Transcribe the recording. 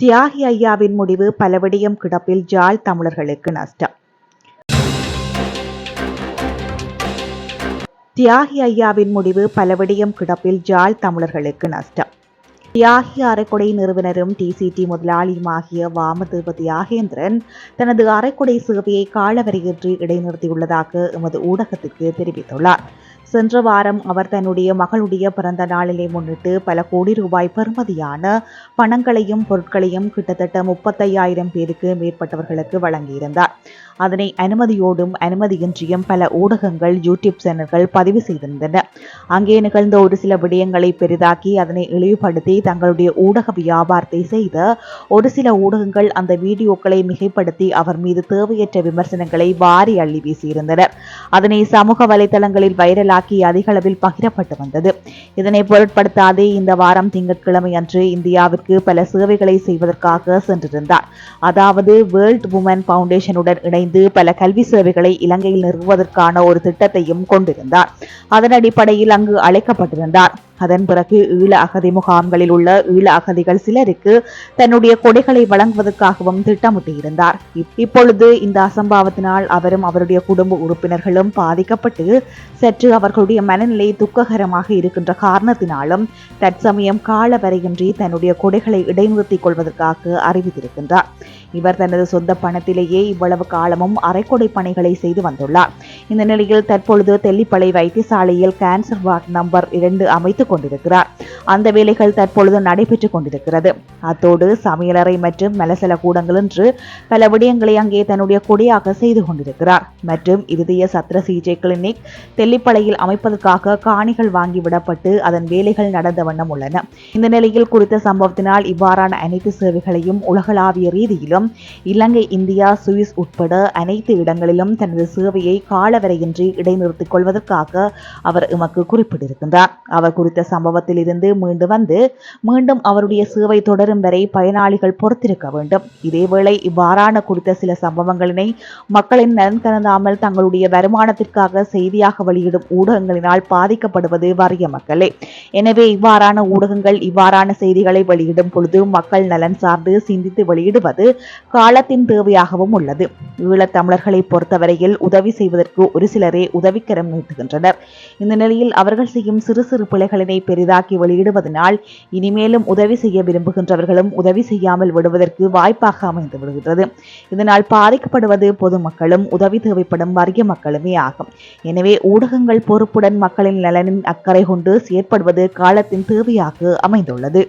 தியாகி ஐயாவின் முடிவு பலவடியம் கிடப்பில் ஜாழ் தமிழர்களுக்கு நஷ்டம். தியாகி ஐயாவின் முடிவு பலவடியம் கிடப்பில் ஜாழ் தமிழர்களுக்கு நஷ்டம். தியாகி அரைக்குடை நிறுவனரும் டிசிடி முதலாளியுமாகிய வாமதேவ தியாகேந்திரன் தனது அரைக்குடை சேவையை காலவரையின்றி இடைநிறுத்தியுள்ளதாக எமது ஊடகத்திற்கு தெரிவித்துள்ளார். சென்ற வாரம் அவர் தன்னுடைய மகளுடைய பிறந்த நாளிலே முன்னிட்டு பல கோடி ரூபாய் பெறுமதியான பணங்களையும் பொருட்களையும் கிட்டத்தட்ட முப்பத்தையாயிரம் பேருக்கு மேற்பட்டவர்களுக்கு வழங்கியிருந்தார். அதனை அனுமதியோடும் அனுமதியின்றியும் பல ஊடகங்கள் யூடியூப் சேனல்கள் பதிவு செய்திருந்தன. அங்கே நிகழ்ந்த ஒரு சில விடயங்களை பெரிதாக்கி அதனை இழிவுபடுத்தி தங்களுடைய ஊடக வியாபாரத்தை செய்த ஒரு சில ஊடகங்கள் அந்த வீடியோக்களை மிகைப்படுத்தி அவர் மீது தேவையற்ற விமர்சனங்களை வாரி அள்ளி வீசியிருந்தனர் அதனை சமூக வலைதளங்களில் வைரலாக்கி அதிக அளவில் பகிரப்பட்டு வந்தது. இதனை பொருட்படுத்தாதே இந்த வாரம் திங்கட்கிழமை அன்று இந்தியாவிற்கு பல சேவைகளை செய்வதற்காக சென்றிருந்தார். அதாவது வேர்ல்ட் உமன் பவுண்டேஷனுடன் இணைந்து பல கல்வி சேவைகளை இலங்கையில் நிறுவுவதற்கான ஒரு திட்டத்தையும் கொண்டிருந்தார். அதன் அடிப்படையில் அங்கு அழைக்கப்பட்டிருந்தார். அதன் பிறகு ஈழ அகதி முகாம்களில் உள்ள ஈழ அகதிகள் சிலருக்கு தன்னுடைய கொடைகளை வழங்குவதற்காகவும் திட்டமிட்டிருந்தார். இப்பொழுது இந்த அசம்பாவத்தினால் அவரும் அவருடைய குடும்ப உறுப்பினர்களும் பாதிக்கப்பட்டு சற்று அவர்களுடைய மனநிலை துக்ககரமாக இருக்கின்ற காரணத்தினாலும் தற்சமயம் காலவரையின்றி தன்னுடைய கொடைகளை இடைநிறுத்திக் கொள்வதற்காக அறிவித்திருக்கின்றார். இவர் தனது சொந்த பணத்திலேயே இவ்வளவு காலமும் அரைக்கொடை பணிகளை செய்து வந்துள்ளார். இந்த நிலையில் தற்பொழுது தெல்லிப்பளை வைத்தியசாலையில் கேன்சர் வார்டு நம்பர் இரண்டு அமைத்து அமைத்துக் கொண்டிருக்கிறார். அந்த வேலைகள் தற்பொழுது நடைபெற்றுக் கொண்டிருக்கிறது. அத்தோடு சமையலறை மற்றும் மலசல கூடங்கள் என்று பல விடயங்களை அங்கே தன்னுடைய கொடியாக செய்து கொண்டிருக்கிறார். மற்றும் இருதய சத்திர சிகிச்சை கிளினிக் தெல்லிப்பளையில் அமைப்பதற்காக காணிகள் வாங்கிவிடப்பட்டு அதன் வேலைகள் நடந்த வண்ணம் உள்ளன. இந்த நிலையில் குறித்த சம்பவத்தினால் இவ்வாறான அனைத்து சேவைகளையும் உலகளாவிய ரீதியிலும் இலங்கை இந்தியா சுவிஸ் உட்பட அனைத்து இடங்களிலும் தனது சேவையை காலவரையின்றி இடைநிறுத்திக் கொள்வதற்காக அவர் எமக்கு குறிப்பிட்டிருக்கின்றார். அவர் குறித்த குறித்த சம்பவத்தில் இருந்து மீண்டு வந்து மீண்டும் அவருடைய சேவை தொடரும் வரை பயனாளிகள் பொறுத்திருக்க வேண்டும். இதேவேளை இவ்வாறான குறித்த சில சம்பவங்களினை மக்களின் நலன் கருதாமல் தங்களுடைய வருமானத்திற்காக செய்தியாக வெளியிடும் ஊடகங்களினால் பாதிக்கப்படுவது வறிய மக்களே. எனவே இவ்வாறான ஊடகங்கள் இவ்வாறான செய்திகளை வெளியிடும் பொழுது மக்கள் நலன் சார்ந்து சிந்தித்து வெளியிடுவது காலத்தின் தேவையாகவும் உள்ளது. ஈழத் தமிழர்களை பொறுத்தவரையில் உதவி செய்வதற்கு ஒரு சிலரே உதவிக்கரம் நீட்டுகின்றனர். இந்த நிலையில் அவர்கள் செய்யும் சிறு சிறு பிள்ளைகளின் பிழைகளினை பெரிதாக்கி வெளியிடுவதனால் இனிமேலும் உதவி செய்ய விரும்புகின்றவர்களும் உதவி செய்யாமல் விடுவதற்கு வாய்ப்பாக அமைந்து விடுகிறது இதனால் பாதிக்கப்படுவது பொதுமக்களும் உதவி தேவைப்படும் வறிய மக்களுமே ஆகும். எனவே ஊடகங்கள் பொறுப்புடன் மக்களின் நலனின் அக்கறை கொண்டு செயற்படுவது காலத்தின் தேவையாக அமைந்துள்ளது.